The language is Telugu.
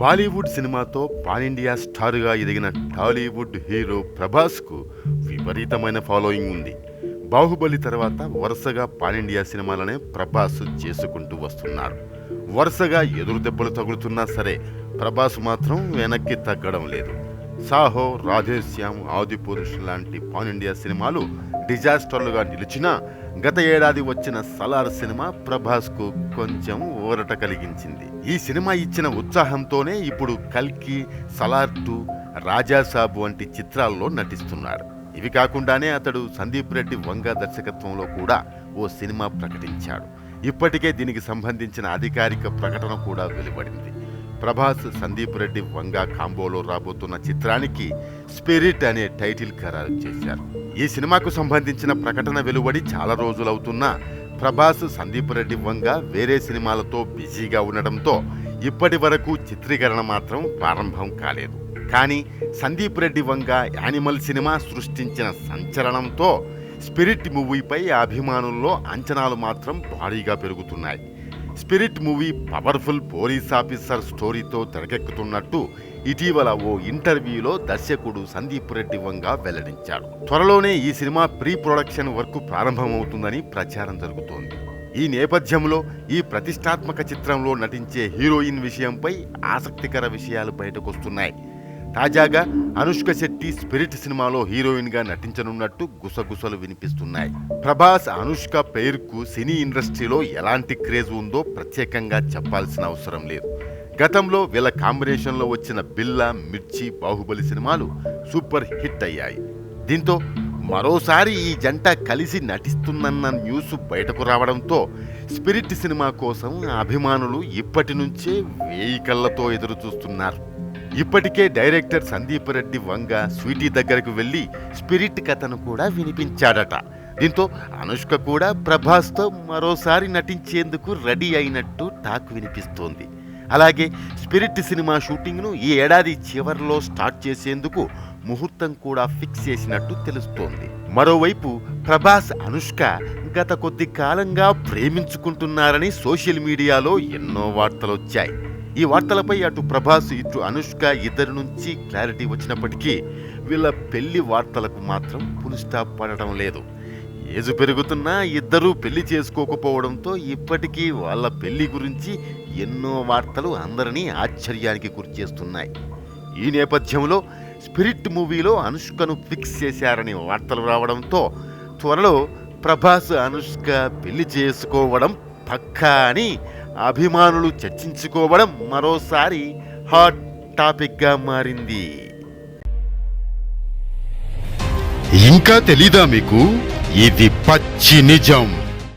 బాలీవుడ్ సినిమాతో పాన్ ఇండియా స్టార్గా ఎదిగిన టాలీవుడ్ హీరో ప్రభాస్కు విపరీతమైన ఫాలోయింగ్ ఉంది. బాహుబలి తర్వాత వరుసగా పాన్ ఇండియా సినిమాలనే ప్రభాస్ చేసుకుంటూ వస్తున్నారు. వరుసగా ఎదురు దెబ్బలు తగులుతున్నా సరే ప్రభాస్ మాత్రం వెనక్కి తగ్గడం లేదు. సాహో రాధేశ్యామ్ ఆదిపురుష్ లాంటి పాన్ ఇండియా సినిమాలు డిజాస్టర్లుగా నిలిచినా గత ఏడాది వచ్చిన సలార్ సినిమా ప్రభాస్కు కొంచెం ఊరట కలిగించింది. ఈ సినిమా ఇచ్చిన ఉత్సాహంతోనే ఇప్పుడు కల్కి సలార్ టూ రాజాసాబ్ వంటి చిత్రాల్లో నటిస్తున్నాడు. ఇవి కాకుండానే అతడు సందీప్ రెడ్డి వంగ దర్శకత్వంలో కూడా ఓ సినిమా ప్రకటించాడు. ఇప్పటికే దీనికి సంబంధించిన అధికారిక ప్రకటన కూడా వెలువడింది. ప్రభాస్ సందీప్ రెడ్డి వంగ కాంబోలో రాబోతున్న చిత్రానికి స్పిరిట్ అనే టైటిల్ ఖరారు చేశారు. ఈ సినిమాకు సంబంధించిన ప్రకటన వెలువడి చాలా రోజులవుతున్నా ప్రభాస్ సందీప్ రెడ్డి వంగ వేరే సినిమాలతో బిజీగా ఉండడంతో ఇప్పటి వరకు చిత్రీకరణ మాత్రం ప్రారంభం కాలేదు. కానీ సందీప్ రెడ్డి వంగ యానిమల్ సినిమా సృష్టించిన సంచలనంతో స్పిరిట్ మూవీపై అభిమానుల్లో అంచనాలు మాత్రం భారీగా పెరుగుతున్నాయి. Spirit movie powerful police officer స్టోరీతో తెరకెక్కుతున్నట్టు ఇటీవల ఓ ఇంటర్వ్యూలో దర్శకుడు సందీప్ రెడ్డి వంగ వెల్లడించాడు. త్వరలోనే ఈ సినిమా ప్రీ ప్రొడక్షన్ వర్క్ ప్రారంభమవుతుందని ప్రచారం జరుగుతోంది. ఈ నేపథ్యంలో ఈ ప్రతిష్టాత్మక చిత్రంలో నటించే హీరోయిన్ విషయంపై ఆసక్తికర విషయాలు బయటకొస్తున్నాయి. తాజాగా అనుష్క శెట్టి స్పిరిట్ సినిమాలో హీరోయిన్గా నటించనున్నట్టు గుసగుసలు వినిపిస్తున్నాయి. ప్రభాస్ అనుష్క పేరుకు సినీ ఇండస్ట్రీలో ఎలాంటి క్రేజ్ ఉందో ప్రత్యేకంగా చెప్పాల్సిన అవసరం లేదు. గతంలో వీళ్ళ కాంబినేషన్లో వచ్చిన బిల్లా మిర్చి బాహుబలి సినిమాలు సూపర్ హిట్ అయ్యాయి. దీంతో మరోసారి ఈ జంట కలిసి నటిస్తుందన్న న్యూస్ బయటకు రావడంతో స్పిరిట్ సినిమా కోసం అభిమానులు ఇప్పటి నుంచే వేయి కళ్ళతో ఎదురు చూస్తున్నారు ఇప్పటికే డైరెక్టర్ సందీప్ రెడ్డి వంగ స్వీటీ దగ్గరకు వెళ్ళి స్పిరిట్ కథను కూడా వినిపించాడట. దీంతో అనుష్క కూడా ప్రభాస్తో మరోసారి నటించేందుకు రెడీ అయినట్టు టాక్ వినిపిస్తోంది. అలాగే స్పిరిట్ సినిమా షూటింగ్ను ఈ ఏడాది చివరిలో స్టార్ట్ చేసేందుకు ముహూర్తం కూడా ఫిక్స్ చేసినట్టు తెలుస్తోంది. మరోవైపు ప్రభాస్ అనుష్క గత కొద్ది కాలంగా ప్రేమించుకుంటున్నారని సోషల్ మీడియాలో ఎన్నో వార్తలు వచ్చాయి ఈ వార్తలపై అటు ప్రభాస్ ఇటు అనుష్క ఇద్దరి నుంచి క్లారిటీ వచ్చినప్పటికీ వీళ్ళ పెళ్ళి వార్తలకు మాత్రం ఫుల్ స్టాప్ పడటం లేదు. ఏజు పెరుగుతున్నా ఇద్దరూ పెళ్ళి చేసుకోకపోవడంతో ఇప్పటికీ వాళ్ళ పెళ్ళి గురించి ఎన్నో వార్తలు అందరినీ ఆశ్చర్యానికి గురిచేస్తున్నాయి ఈ నేపథ్యంలో స్పిరిట్ మూవీలో అనుష్కను ఫిక్స్ చేశారని వార్తలు రావడంతో త్వరలో ప్రభాస్ అనుష్క పెళ్ళి చేసుకోవడం పక్కా అని అభిమానులు చర్చించుకోవడం మరోసారి హాట్ టాపిక్గా మారింది. ఇంకా తెలీదా మీకు? ఇది పచ్చి నిజం.